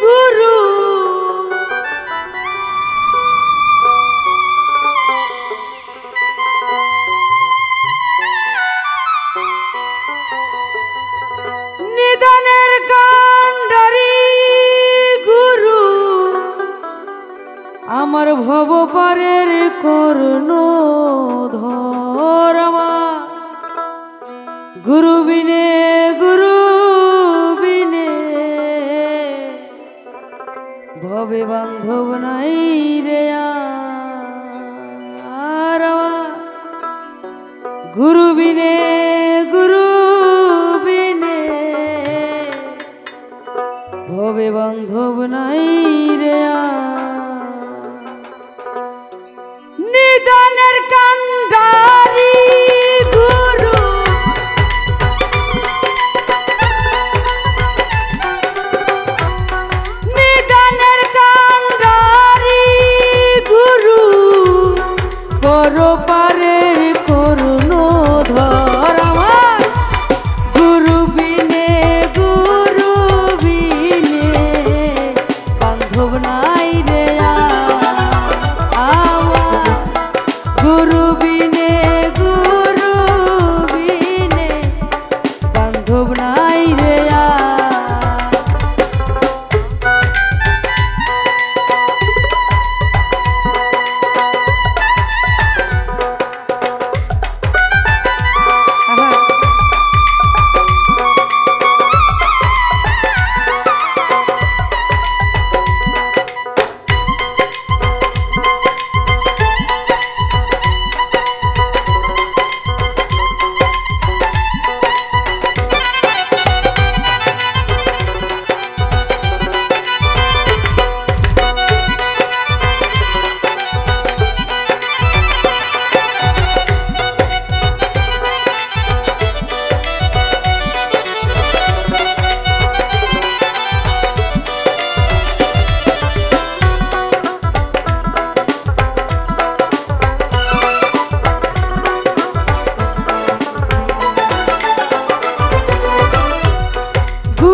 গুরু। কান্ডারি গুরু। আমার ভব পারের করুণ ধরমা গুরু বিনে গুরু বিনে ভবে বান্ধব নাই রে আর গুরু বিনে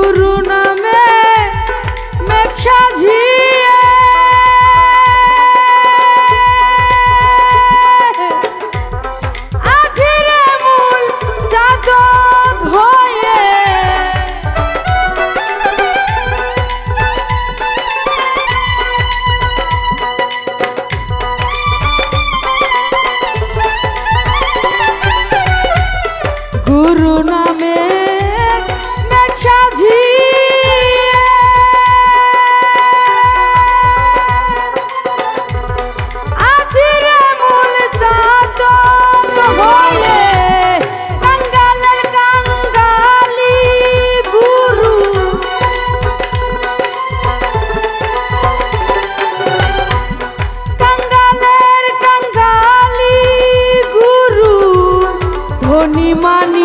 করুণা money.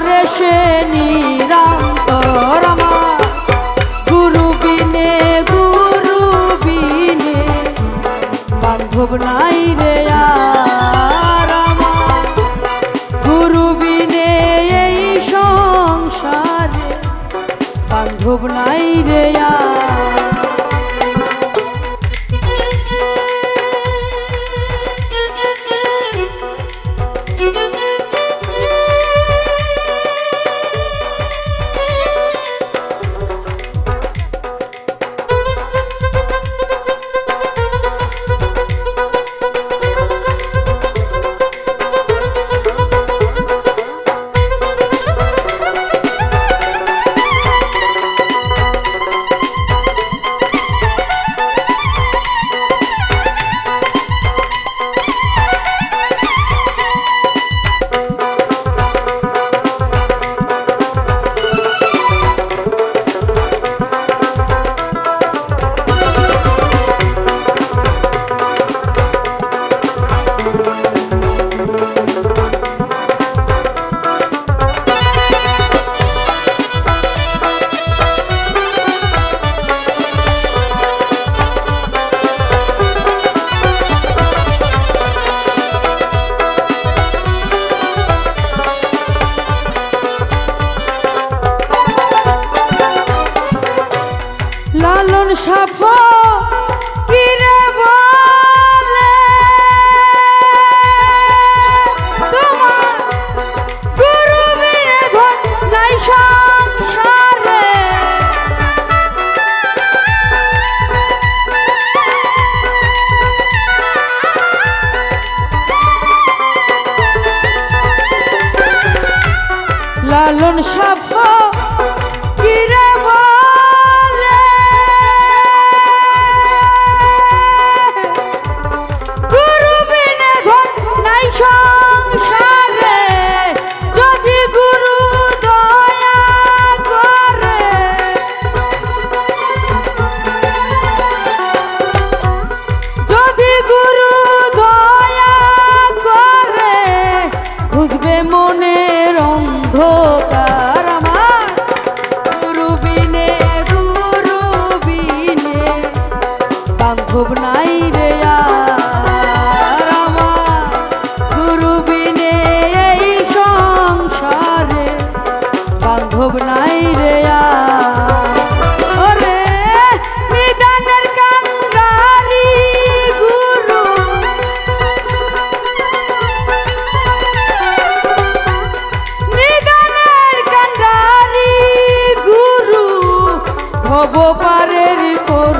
করে সে গুরু বিনে গুরু বিনে বান্ধব নাই রে আর গুরু বিনে এই সংসারে বান্ধব নাই সফল লাঘব নাই রে ওরে নিদানের কান্দারি গুরু। পারের কর